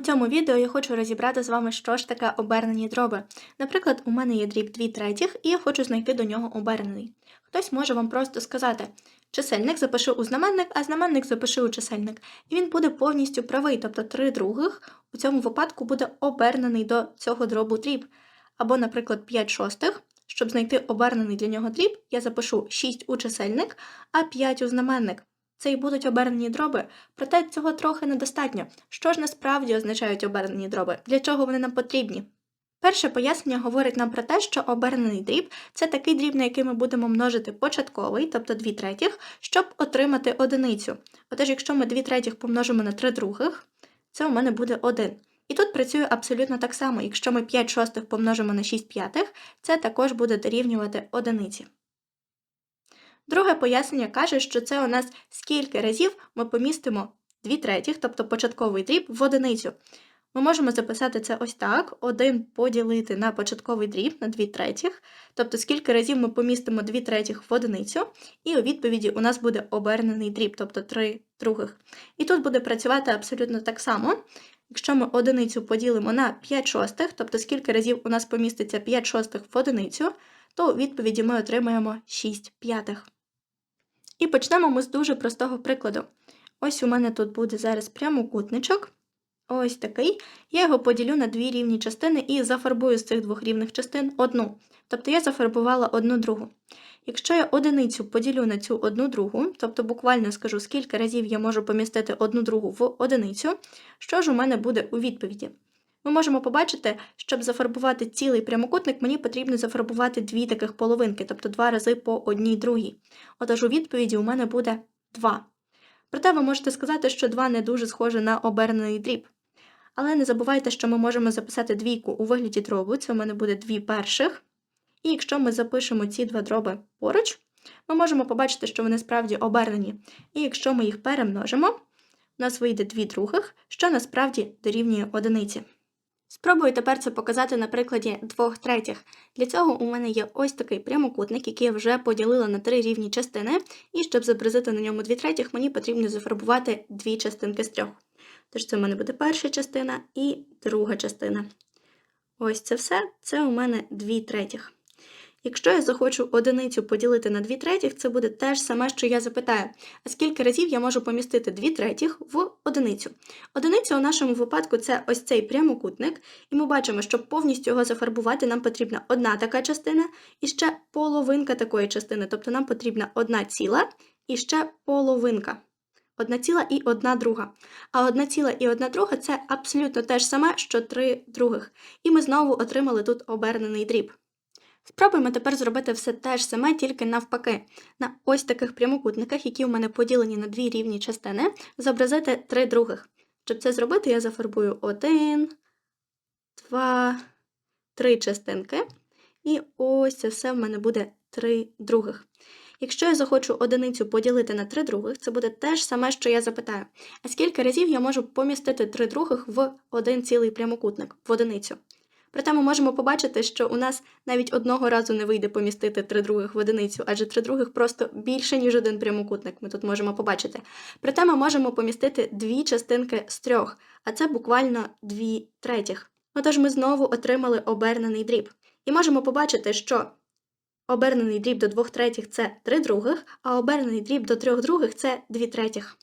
У цьому відео я хочу розібрати з вами, що ж таке обернені дроби. Наприклад, у мене є дріб 2 третіх, і я хочу знайти до нього обернений. Хтось може вам просто сказати: чисельник запиши у знаменник, а знаменник запиши у чисельник. І він буде повністю правий, тобто 3 других у цьому випадку буде обернений до цього дробу дріб. Або, наприклад, 5 шостих. Щоб знайти обернений для нього дріб, я запишу 6 у чисельник, а 5 у знаменник. Це і будуть обернені дроби, проте цього трохи недостатньо. Що ж насправді означають обернені дроби? Для чого вони нам потрібні? Перше пояснення говорить нам про те, що обернений дріб це такий дріб, на який ми будемо множити початковий, тобто 2 третіх, щоб отримати одиницю. Отож, якщо ми 2 третіх помножимо на 3 других, це у мене буде 1. І тут працює абсолютно так само. Якщо ми 5 шостих помножимо на 6 п'ятих, це також буде дорівнювати одиниці. Друге пояснення каже, що це у нас скільки разів ми помістимо 2 третіх, тобто початковий дріб, в одиницю. Ми можемо записати це ось так: 1 поділити на початковий дріб на 2 третіх, тобто скільки разів ми помістимо 2 третіх в одиницю, і у відповіді у нас буде обернений дріб, тобто 3 других. І тут буде працювати абсолютно так само. Якщо ми одиницю поділимо на 5 шостих, тобто скільки разів у нас поміститься 5 шостих в одиницю, то у відповіді ми отримаємо 6 п'ятих. І почнемо ми з дуже простого прикладу. Ось у мене тут буде зараз прямокутничок. Ось такий. Я його поділю на дві рівні частини і зафарбую з цих двох рівних частин одну. Тобто я зафарбувала одну другу. Якщо я одиницю поділю на цю одну другу, тобто буквально скажу, скільки разів я можу помістити одну другу в одиницю, що ж у мене буде у відповіді? Ми можемо побачити, щоб зафарбувати цілий прямокутник, мені потрібно зафарбувати дві таких половинки, тобто два рази по одній другій. Отож у відповіді у мене буде 2. Проте ви можете сказати, що 2 не дуже схоже на обернений дріб. Але не забувайте, що ми можемо записати двійку у вигляді дробу, це у мене буде дві перших. І якщо ми запишемо ці два дроби поруч, ми можемо побачити, що вони справді обернені. І якщо ми їх перемножимо, у нас вийде дві других, що насправді дорівнює одиниці. Спробую тепер це показати на прикладі двох третіх. Для цього у мене є ось такий прямокутник, який я вже поділила на три рівні частини, і щоб зобразити на ньому дві третіх, мені потрібно зафарбувати дві частинки з трьох. Тож це в мене буде перша частина і друга частина. Ось це все, це у мене дві третіх. Якщо я захочу одиницю поділити на 2 третіх, це буде те ж саме, що я запитаю, а скільки разів я можу помістити 2 третіх в одиницю. Одиниця у нашому випадку це ось цей прямокутник, і ми бачимо, щоб повністю його зафарбувати, нам потрібна одна така частина і ще половинка такої частини, тобто нам потрібна одна ціла і ще половинка. Одна ціла і одна друга. А одна ціла і одна друга це абсолютно те ж саме, що три других. І ми знову отримали тут обернений дріб. Спробуємо тепер зробити все те ж саме, тільки навпаки. На ось таких прямокутниках, які у мене поділені на дві рівні частини, зобразити три других. Щоб це зробити, я зафарбую один, два, три частинки. І ось це все в мене буде три других. Якщо я захочу одиницю поділити на три других, це буде те ж саме, що я запитаю. А скільки разів я можу помістити три других в один цілий прямокутник, в одиницю? Проте ми можемо побачити, що у нас навіть одного разу не вийде помістити три других в одиницю, адже три других просто більше, ніж один прямокутник, ми тут можемо побачити. Проте ми можемо помістити дві частинки з трьох, а це буквально дві третіх. Отож ми знову отримали обернений дріб. І можемо побачити, що обернений дріб до двох третіх це три других, а обернений дріб до трьох других це дві третіх.